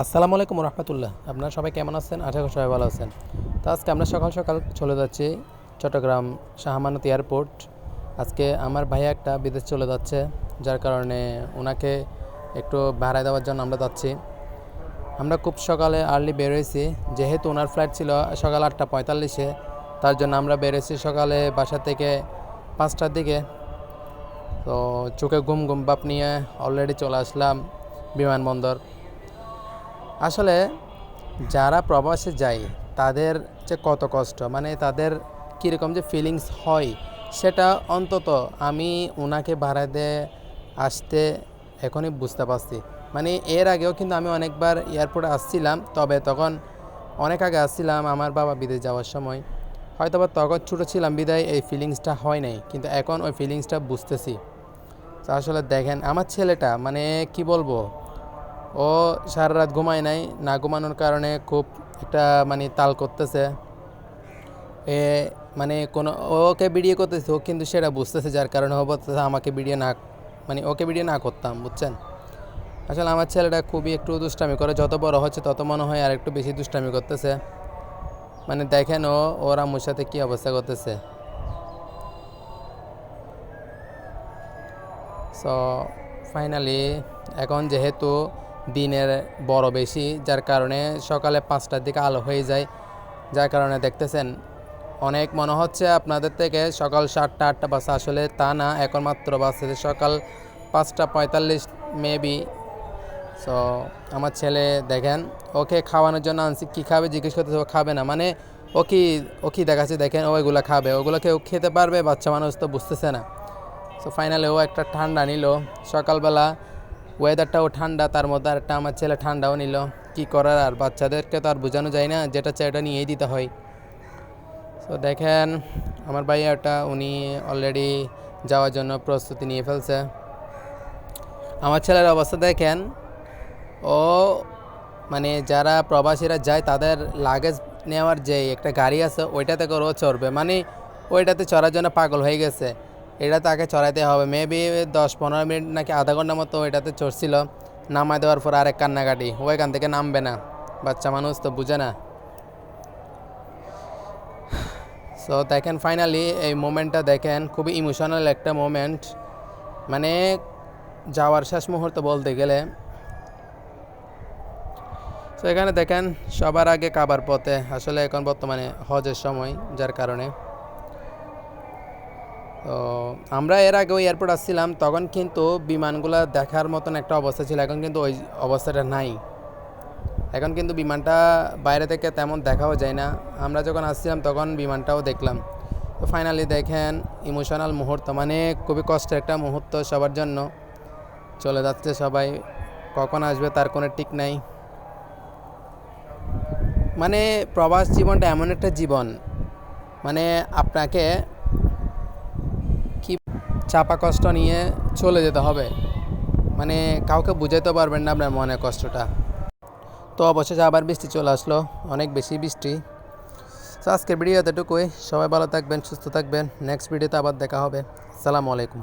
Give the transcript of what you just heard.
আসসালামু আলাইকুম রহমতুল্লাহ। আপনারা সবাই কেমন আছেন? আশা করি সবাই ভালো আছেন। তো আজকে আমরা সকাল সকাল চলে যাচ্ছি চট্টগ্রাম শাহমানত এয়ারপোর্ট। আজকে আমার ভাইয়া একটা বিদেশ চলে যাচ্ছে, যার কারণে ওনাকে একটু ভাড়া দেওয়ার জন্য আমরা যাচ্ছি। আমরা খুব সকালে আর্লি বেরোয়েছি যেহেতু ওনার ফ্লাইট ছিল সকাল আটটা পঁয়তাল্লিশে, তার জন্য আমরা বেরোয়েছি সকালে বাসা থেকে পাঁচটার দিকে। তো চোখে ঘুম ঘুম বাপ নিয়ে অলরেডি চলে আসলাম বিমানবন্দর। আসলে যারা প্রবাসে যায়, তাদের যে কত কষ্ট মানে তাদের কীরকম যে ফিলিংস হয়, সেটা অন্তত আমি ওনাকে ভাড়া দিয়ে আসতে এখনই বুঝতে পারছি। মানে এর আগেও কিন্তু আমি অনেকবার এয়ারপোর্টে আসছিলাম, তবে তখন অনেক আগে আসছিলাম আমার বাবা বিদেশ যাওয়ার সময়। হয়তো বা তখন ছোটো ছিলাম, বিদায় এই ফিলিংসটা হয় নাই, কিন্তু এখন ওই ফিলিংসটা বুঝতেছি। তো আসলে দেখেন, আমার ছেলেটা মানে কি বলব? ও সারা রাত ঘুমায় নাই। না ঘুমানোর কারণে খুব একটা মানে তাল করতেছে। এ মানে কোনো ওকে ভিডিও করতেছে, ও কিন্তু সেটা বুঝতেছে, যার কারণে বলতেছে, আমাকে ভিডিও না মানে ওকে ভিডিও না করতাম, বুঝছেন? আসলে আমার ছেলেটা খুবই একটু দুষ্টামি করে, যত বড় হচ্ছে তত মনে হয় আর একটু বেশি দুষ্টামি করতেছে। মানে দেখেন ও, ওর আম্মুর সাথে কী অবস্থা করতেছে। সো ফাইনালি এখন যেহেতু দিনের বড় বেশি, যার কারণে সকালে পাঁচটার দিকে আলো হয়ে যায়। যার কারণে দেখতেছেন, অনেক মনে হচ্ছে আপনাদের থেকে সকাল সাতটা, আটটা বাস আসলে তা না এখন মাত্র বাসে সকাল পাঁচটা পঁয়তাল্লিশ মেবি সো আমার ছেলে দেখেন, ওকে খাওয়ানোর জন্য আনছি, কী খাবে জিজ্ঞেস করতে ও খাবে না। মানে ও কি ও কি দেখাচ্ছে, দেখেন, ও এগুলো খাবে। ওগুলো কেউ খেতে পারবে, বাচ্চা মানুষ তো বুঝতেছে না। সো ফাইনালি ও একটা ঠান্ডা নিল। সকালবেলা ওয়েদারটাও ঠান্ডা, তার মধ্যে আরেকটা আমার ছেলে ঠান্ডাও নিল। কি করার? আর বাচ্চাদেরকে তো আর বোঝানো যায় না, যেটা চাই এটা নিয়েই দিতে হয়। তো দেখেন, আমার ভাইয়াটা উনি অলরেডি যাওয়ার জন্য প্রস্তুতি নিয়ে ফেলছে। আমার ছেলের অবস্থা দেখেন, ও মানে যারা প্রবাসীরা যায়, তাদের লাগেজ নেওয়ার যে একটা গাড়ি আছে, ওইটাতে করে ও চড়বে। মানে ওইটাতে চড়ার জন্য পাগল হয়ে গেছে। এটা তাকে চড়াইতে হবে। মেবি দশ পনেরো মিনিট নাকি আধা ঘণ্টার মতো এটাতে চড়ছিল। নামাই দেওয়ার পর আরেক কান্নাকাটি। ও এখান থেকে নামবে না। বাচ্চা মানুষ তো বুঝে না। সো দেখেন ফাইনালি এই মোমেন্টটা দেখেন। খুবই ইমোশনাল একটা মোমেন্ট মানে যাওয়ার শেষ মুহূর্ত বলতে গেলে। তো এখানে দেখেন, সবার আগে কাবার পথে। আসলে এখন বর্তমানে হজের সময়, যার কারণে। আমরা এর আগে ওই এয়ারপোর্ট আসছিলাম, তখন কিন্তু বিমানগুলো দেখার মতন একটা অবস্থা ছিল, এখন কিন্তু ওই অবস্থাটা নাই। এখন কিন্তু বিমানটা বাইরে থেকে তেমন দেখাও যায় না। আমরা যখন আসছিলাম, তখন বিমানটাও দেখলাম। তো ফাইনালি দেখেন ইমোশনাল মুহূর্ত মানে খুবই কষ্টের একটা মুহূর্ত সবার জন্য। চলে যাচ্ছে সবাই, কখন আসবে তার কোনো ঠিক নাই। মানে প্রবাস জীবনটা এমন একটা জীবন মানে আপনাকে কি চাপা কষ্ট নিয়ে চলে যেতে হবে? মানে কাউকে বুঝাইতে পারবেন না আপনার মনে কষ্টটা। তো অবশেষে আবার বৃষ্টি চলে আসলো, অনেক বেশি বৃষ্টি। তো আজকের ভিডিও এতটুকুই সবাই ভালো থাকবেন, সুস্থ থাকবেন। নেক্সট ভিডিওতে আবার দেখা হবে। আসসালামু আলাইকুম।